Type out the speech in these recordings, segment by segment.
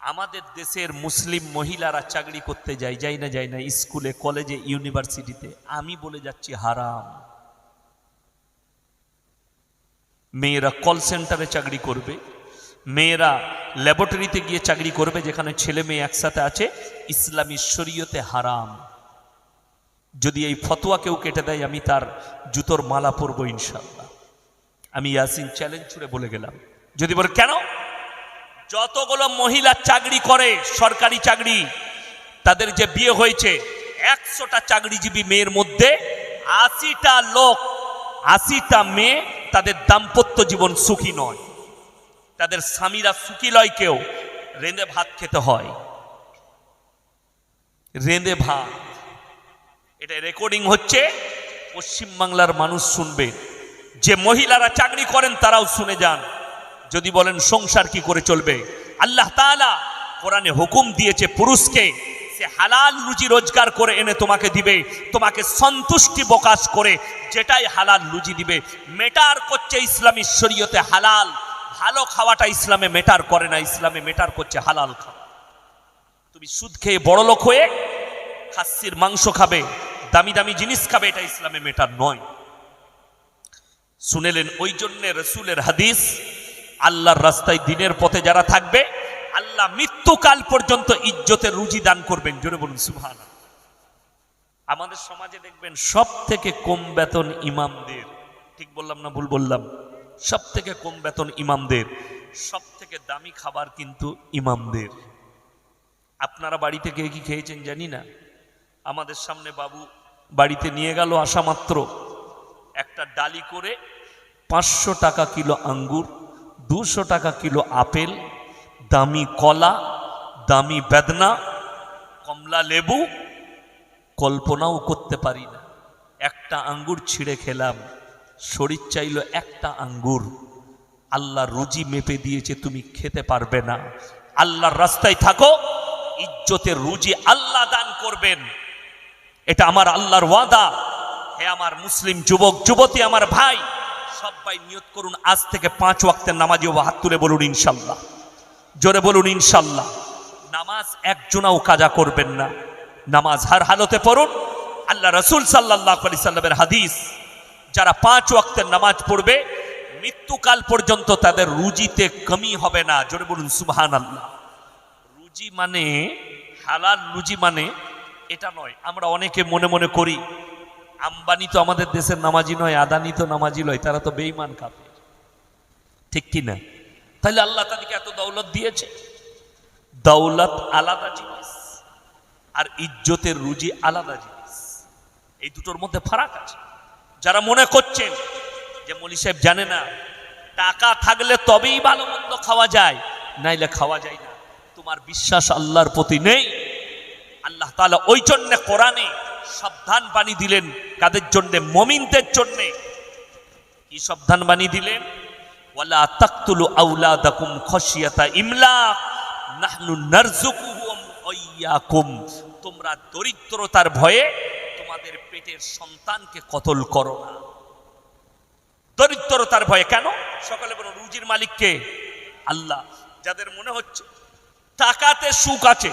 আমাদের দেশের মুসলিম মহিলারা চাকরি করতে যায় যাই না, যায় না, স্কুলে, কলেজে, ইউনিভার্সিটিতে। আমি বলে যাচ্ছি হারাম। মেয়েরা কল সেন্টারে চাকরি করবে, মেয়েরা ল্যাবরেটরিতে গিয়ে চাকরি করবে, যেখানে ছেলে মেয়ে একসাথে আছে, ইসলামী শরীয়তে হারাম। যদি এই ফতোয়া কেউ কেটে দেয়, আমি তার জুতোর মালা পরবো ইনশাল্লাহ আমি ইয়াসিন চ্যালেঞ্জ ছুড়ে বলে গেলাম। যদি বলে, কেন? যতগুলো মহিলা চাকরি করে, সরকারি চাকরি, তাদের যে বিয়ে হয়েছে, একশোটা চাকরিজীবী মেয়ের মধ্যে আশিটা লোক, আশিটা মেয়ে তাদের দাম্পত্য জীবন সুখী নয়। তাদের স্বামীরা সুখী লয় কেউ, রেঁধে ভাত খেতে হয়। রেঁধে ভাত। এটা রেকর্ডিং হচ্ছে, পশ্চিমবাংলার মানুষ শুনবে। যে মহিলারা চাকরি করেন, তারাও শুনে যান। যদি বলেন সংসার কি করে চলবে? আল্লাহ তাআলা কোরআনে হুকুম দিয়েছে পুরুষকে, সে হালাল রুজি রোজগার করে এনে তোমাকে দিবে, তোমাকে সন্তুষ্টি প্রকাশ করে যেটাই হালাল রুজি দিবে। মেটার করছে ইসলামী শরীয়তে হালাল, ভালো খাওয়াটা ইসলামে মেটার করে না, ইসলামে মেটার করছে হালাল খাওয়া। তুমি সুদ খেয়ে বড় লোক হয়ে খাসির মাংস খাবে, দামি দামি জিনিস খাবে, এটা ইসলামে মেটার নয়। শুনেলেন, ওই জন্যে রসুলের হাদিস আল্লাহর রাস্তায় দিনের পথে যারা থাকবে, আল্লাহ মৃত্যুকাল পর্যন্ত ইজ্জতের রুজি দান করবেন। জোরে বলুন সুভান আমাদের সমাজে দেখবেন সব থেকে কম বেতন ইমামদের, ঠিক বললাম না ভুল বললাম? সব থেকে কম বেতন ইমামদের সব থেকে দামি খাবার কিন্তু ইমামদের। আপনারা বাড়িতে কে কি খেয়েছেন জানি না। আমাদের সামনে বাবু বাড়িতে নিয়ে গেল আসা মাত্র। একটা ডালি করে পাঁচশো টাকা কিলো আঙ্গুর দুশো টাকা কিলো আপেল, দামি কলা, দামি বেদনা, কমলা লেবু, কল্পনাও করতে পারি না। একটা আঙ্গুর ছিঁড়ে খেলাম, শরীর চাইল একটা আঙ্গুর। আল্লাহ রুজি মেপে দিয়েছে, তুমি খেতে পারবে না। আল্লাহর রাস্তায় থাকো, ইজ্জতের রুজি আল্লাহ দান করবেন। এটা আমার আল্লাহর ওয়াদা। হে আমার মুসলিম যুবক, যুবতী, আমার ভাই সবাই নিয়ত করুন, আজ থেকে পাঁচ ওয়াক্তের নামাজি হাত তুলে বলুন, ইনশাল্লাহ। জোরে বলুন, ইনশাল্লাহ। নামাজ একজনাও কাজা করবেন না। নামাজ হার হালতে পড়ুন। আল্লাহ রসুল সাল্লাহ আলি সাল্লামের হাদিস, যারা পাঁচ ওয়াক্তের নামাজ পড়বে, মৃত্যুকাল পর্যন্ত তাদের রুজিতে কমি হবে না। জোরে বলুন সুবহান আল্লাহ রুজি মানে হালাল রুজি মানে এটা নয়। আমরা অনেকে মনে মনে করি আম্বানি তো আমাদের দেশের নামাজি নয়, আদানি তো নামাজি নয় তারা তো বেইমান কাপে ঠিক কি না? তাহলে আল্লাহ তাদেরকে এত দৌলত দিয়েছে? দৌলত আলাদা জিনিস, আর ইজ্জতের রুজি আলাদা জিনিস। এই দুটোর মধ্যে ফারাক আছে। যারা মনে করছেন যে মলি সাহেব জানে না, টাকা থাকলে তবেই ভালো মন্দ খাওয়া যায়, নাইলে খাওয়া যায় না। তোমার বিশ্বাস আল্লাহর প্রতি নেই। আল্লাহ তাআলা ওই জন্য কোরআনে সাবধান বাণী দিলেন কাদের জন্য? মমিনদের জন্যে। কি সাবধান বাণী দিলেন? ওয়ালা তাকতুলু আউলাদাকুম খশিয়াতা ইমলাক। নাহনু ওয়াইয়াকুম। তোমরা দরিদ্রতার ভয়ে তোমাদের পেটের সন্তানকে কতল করো না। দরিদ্রতার ভয়ে কেন? সকালে বলো রুজির মালিককে আল্লাহ। যাদের মনে হচ্ছে টাকাতে সুখ আছে,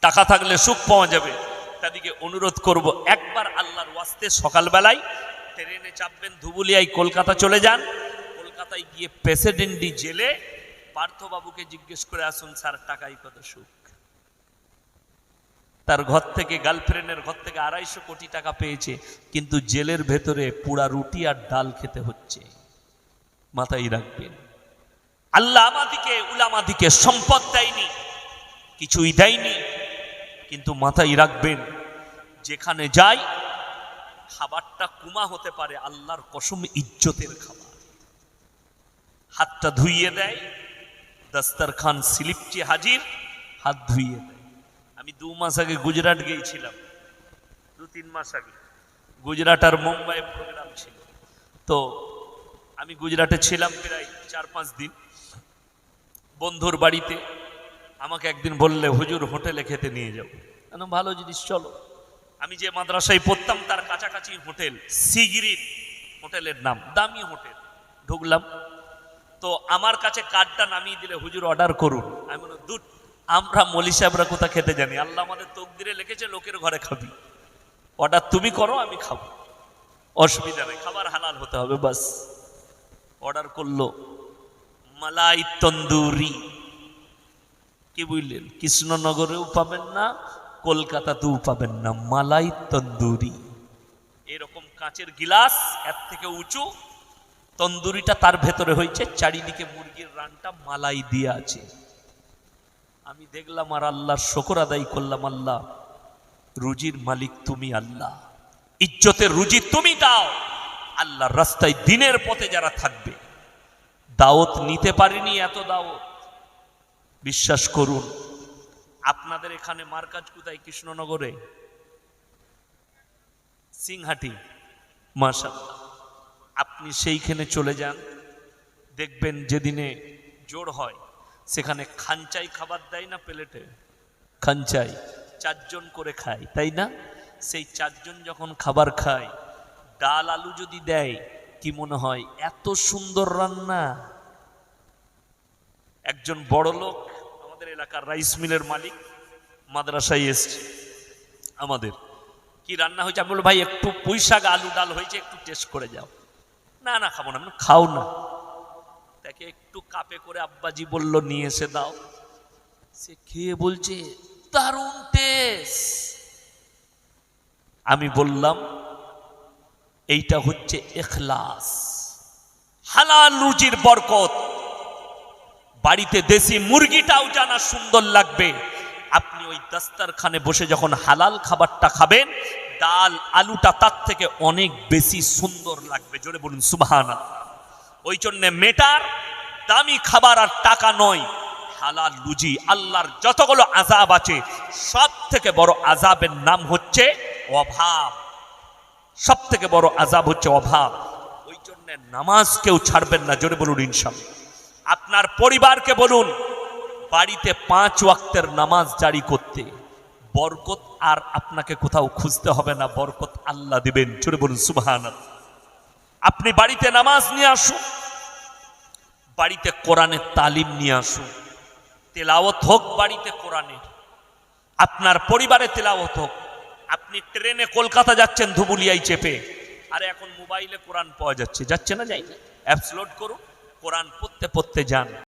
টাকা থাকলে সুখ পাওয়া যাবে। তাদেরকে অনুরোধ করব, একবার আল্লাহর ওয়াস্তে সকালবেলায় ট্রেনে চাপবেন, ধুবুলিয়ায় কলকাতা চলে যান। কলকাতায় গিয়ে প্রেসিডেন্টি জেলে পার্থবাবুকে জিজ্ঞেস করে আসুন, স্যার, টাকাই কত সুখ? তার ঘর থেকে, গার্লফ্রেন্ডের ঘর থেকে আড়াইশো কোটি টাকা পেয়েছে, কিন্তু জেলের ভেতরে পুরা রুটি আর ডাল খেতে হচ্ছে। মাথায় রাখবেন, আল্লাহ আমাদিকে, উলামাদিকে সম্পদ দেয়নি, কিছুই দেয়নি। কিন্তু মাথায় রাখবেন, যেখানে যাই, খাবারটা কুমা হতে পারে আল্লাহর কসম ইজ্জতের খাবার। হাতটা ধুইয়ে দেয়, দস্তরখান স্লিপটি হাজির, হাত ধুইয়ে দেয়। আমি দু মাস আগে গুজরাট গিয়েছিলাম, দু তিন মাস আগে। গুজরাট আর মুম্বাই প্রোগ্রাম ছিল। তো আমি গুজরাটে ছিলাম প্রায় চার পাঁচ দিন। বন্ধুর বাড়িতে আমাকে একদিন বললে হুজুর হোটেলে খেতে নিয়ে যাও। কেন ভালো জিনিস চলো। আমি যে মাদ্রাসায় পড়তাম তার কাছাকাছি হোটেল সিগিরিন হোটেলের নাম দামি হোটেল। ঢুকলাম। তো আমার কাছে কার্ডটা নামিয়ে দিলে হুজুর অর্ডার করুন। আমি বললাম দুধ আমরা মলি সাহেবরা কোথা খেতে জানি? আল্লাহ আমাদের তকদিরে লিখেছে লোকের ঘরে খাবি। অর্ডার তুমি করো আমি খাব। অসুবিধা নেই খাবার হালাল হতে হবে বাস। অর্ডার করল মালাই তন্দুরি। কি বুঝলেন কৃষ্ণনগরেও পাবেন না, কলকাতাতেও পাবেন না। মালাই তন্দুরি। এরকম কাঁচের গিলাস, এর থেকে উঁচু। তন্দুরিটা তার ভেতরে হয়েছে, চারিদিকে মুরগির রানটা মালাই দিয়ে আছে। আমি দেখলাম আর আল্লাহর শকর আদায় করলাম, আল্লাহ, রুজির মালিক তুমি আল্লাহ। ইজ্জতের রুজি তুমি দাও। আল্লাহর রাস্তায় দিনের পথে যারা থাকবে। দাওত নিতে পারিনি এত দাওয়াত। বিশ্বাস করুন, আপনাদের এখানে মার্কাজ কোথায়? কৃষ্ণনগরে? সিংহাটি মাশাল্লাহ আপনি সেইখানে চলে যান, দেখবেন যেদিনে জোর হয়, সেখানে খাঞ্চাই খাবার দেয় না প্লেটে? খাঞ্চাই চারজন করে খায়, তাই না? সেই চারজন যখন খাবার খায়, ডাল আলু যদি দেয়, কি মনে হয়? এত সুন্দর রান্না। একজন বড় লোক এলাকার রাইস মিলের মালিক, মাদ্রাসায় এসছে আমাদের। কি রান্না হয়েছে? আমি বলব ভাই, একটু পুঁই আলু ডাল হয়েছে, একটু টেস্ট করে যাও। না না, খাব না। আমি খাও না। তাকে একটু কাপে করে আব্বাজি বলল, নিয়ে এসে দাও। সে খেয়ে বলছে, দারুণ টেস্ট আমি বললাম, এইটা হচ্ছে এখলাস। হালাল রুজির বরকত। বাড়িতে দেশি মুরগিটাও জানা সুন্দর লাগবে। আপনি ওই দাস্তারখানে বসে যখন হালাল খাবারটা খাবেন, ডাল, আলুটা তার থেকে অনেক বেশি সুন্দর লাগবে। জোরে বলুন সুবাহানা ওই জন্যে মেটার, দামি খাবার আর টাকা নয়, হালাল লুজি আল্লাহর যতগুলো আজাব আছে সব থেকে বড় আজাবের নাম হচ্ছে অভাব। সব থেকে বড় আজাব হচ্ছে অভাব। ওই জন্য নামাজ কেউ ছাড়বেন না, জোরে বলুন ইনশাল্লাহ আপনার পরিবারকে বলুন, বাড়িতে পাঁচ ওয়াক্তের নামাজ জারি করতে বরকত আর আপনাকে কোথাও খুঁজতে হবে না, বরকত আল্লাহ দিবেন। জোরে বলুন সুবহান আপনি বাড়িতে নামাজ নিয়ে আসুন, বাড়িতে কোরআনের তালিম নিয়ে আসুন। তেলাওয়াত হোক বাড়িতে কোরআনের, আপনার পরিবারে তেলাওয়াত হোক। আপনি ট্রেনে কলকাতা যাচ্ছেন ধুবুলিয়ায় চেপে, আরে এখন মোবাইলে কোরআন পাওয়া যাচ্ছে যাচ্ছে না যাই অ্যাপস লোড করুন। কোরআন পড়তে পড়তে যান।